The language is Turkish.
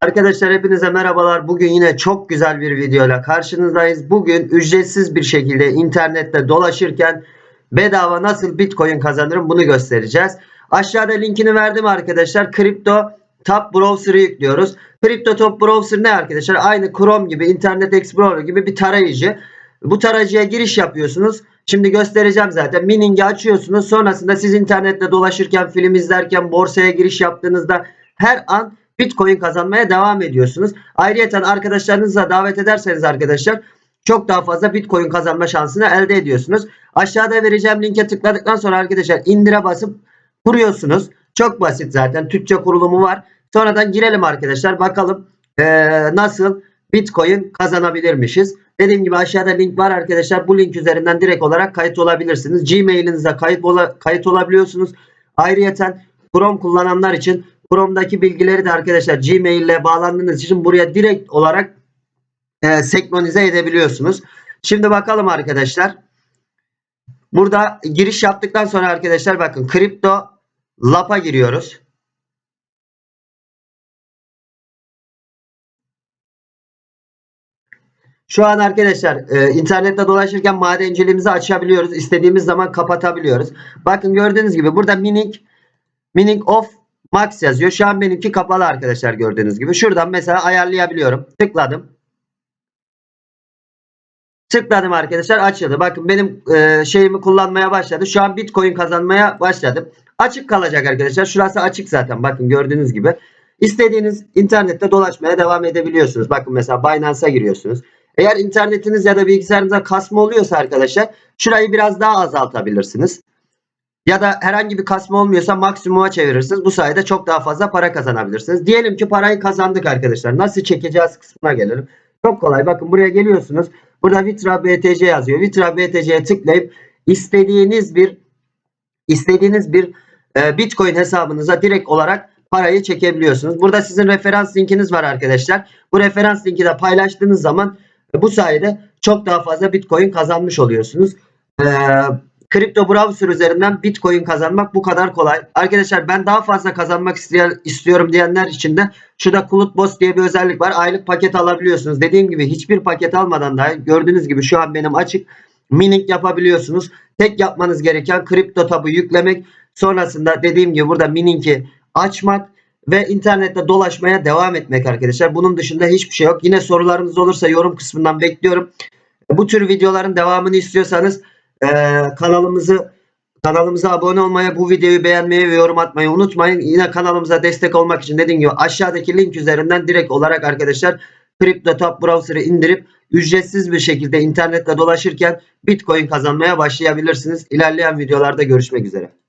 Arkadaşlar hepinize merhabalar. Bugün yine çok güzel bir videoyla karşınızdayız. Bugün ücretsiz bir şekilde internette dolaşırken bedava nasıl Bitcoin kazanırım bunu göstereceğiz. Aşağıda linkini verdim arkadaşlar. Crypto Top Browser'ı yüklüyoruz. Crypto Top Browser ne arkadaşlar? Aynı Chrome gibi, Internet Explorer gibi bir tarayıcı. Bu tarayıcıya giriş yapıyorsunuz. Şimdi göstereceğim zaten. Mining'i açıyorsunuz. Sonrasında siz internette dolaşırken, film izlerken, borsaya giriş yaptığınızda her an Bitcoin kazanmaya devam ediyorsunuz. Ayrıca arkadaşlarınızla davet ederseniz arkadaşlar çok daha fazla Bitcoin kazanma şansını elde ediyorsunuz. Aşağıda vereceğim linke tıkladıktan sonra arkadaşlar indire basıp kuruyorsunuz. Çok basit zaten. Türkçe kurulumu var. Sonradan girelim arkadaşlar. Bakalım eee, nasıl Bitcoin kazanabilirmişiz. Dediğim gibi aşağıda link var arkadaşlar. Bu link üzerinden direkt olarak kayıt olabilirsiniz. Gmail'inize kayıt, ola, kayıt olabiliyorsunuz. Ayrıyeten Chrome kullananlar için Chrome'daki bilgileri de arkadaşlar Gmail ile bağlandığınız için buraya direkt olarak e, senkronize edebiliyorsunuz. Şimdi bakalım arkadaşlar. Burada giriş yaptıktan sonra arkadaşlar bakın Crypto Lab'a giriyoruz. Şu an arkadaşlar e, internette dolaşırken madenciliğimizi açabiliyoruz. İstediğimiz zaman kapatabiliyoruz. Bakın gördüğünüz gibi burada mining mining off max yazıyor. Şu an benimki kapalı arkadaşlar gördüğünüz gibi. Şuradan mesela ayarlayabiliyorum. Tıkladım. Tıkladım arkadaşlar açıldı. Bakın benim e, şeyimi kullanmaya başladı. Şu an Bitcoin kazanmaya başladım. Açık kalacak arkadaşlar. Şurası açık zaten. Bakın gördüğünüz gibi. İstediğiniz internette dolaşmaya devam edebiliyorsunuz. Bakın mesela Binance'a giriyorsunuz. Eğer internetiniz ya da bilgisayarınıza kasma oluyorsa arkadaşlar şurayı biraz daha azaltabilirsiniz. Ya da herhangi bir kasma olmuyorsa maksimuma çevirirsiniz. Bu sayede çok daha fazla para kazanabilirsiniz. Diyelim ki parayı kazandık arkadaşlar. Nasıl çekeceğiz kısmına gelelim. Çok kolay. Bakın buraya geliyorsunuz. Burada Vitra BTC yazıyor. Vitra BTC'ye tıklayıp istediğiniz bir istediğiniz bir e, Bitcoin hesabınıza direkt olarak parayı çekebiliyorsunuz. Burada sizin referans linkiniz var arkadaşlar. Bu referans linki de paylaştığınız zaman bu sayede çok daha fazla Bitcoin kazanmış oluyorsunuz. Eee Kripto browser üzerinden Bitcoin kazanmak bu kadar kolay. Arkadaşlar ben daha fazla kazanmak isteyen, istiyorum diyenler için de şurada Kulut Boss diye bir özellik var. Aylık paket alabiliyorsunuz. Dediğim gibi hiçbir paket almadan da gördüğünüz gibi şu an benim açık mining yapabiliyorsunuz. Tek yapmanız gereken kripto tabu yüklemek. Sonrasında dediğim gibi burada mining'i açmak ve internette dolaşmaya devam etmek arkadaşlar. Bunun dışında hiçbir şey yok. Yine sorularınız olursa yorum kısmından bekliyorum. Bu tür videoların devamını istiyorsanız ee, kanalımızı kanalımıza abone olmayı, bu videoyu beğenmeyi ve yorum atmayı unutmayın. Yine kanalımıza destek olmak için dediğim gibi aşağıdaki link üzerinden direkt olarak arkadaşlar Crypto Top Browser'ı indirip ücretsiz bir şekilde internette dolaşırken Bitcoin kazanmaya başlayabilirsiniz. İlerleyen videolarda görüşmek üzere.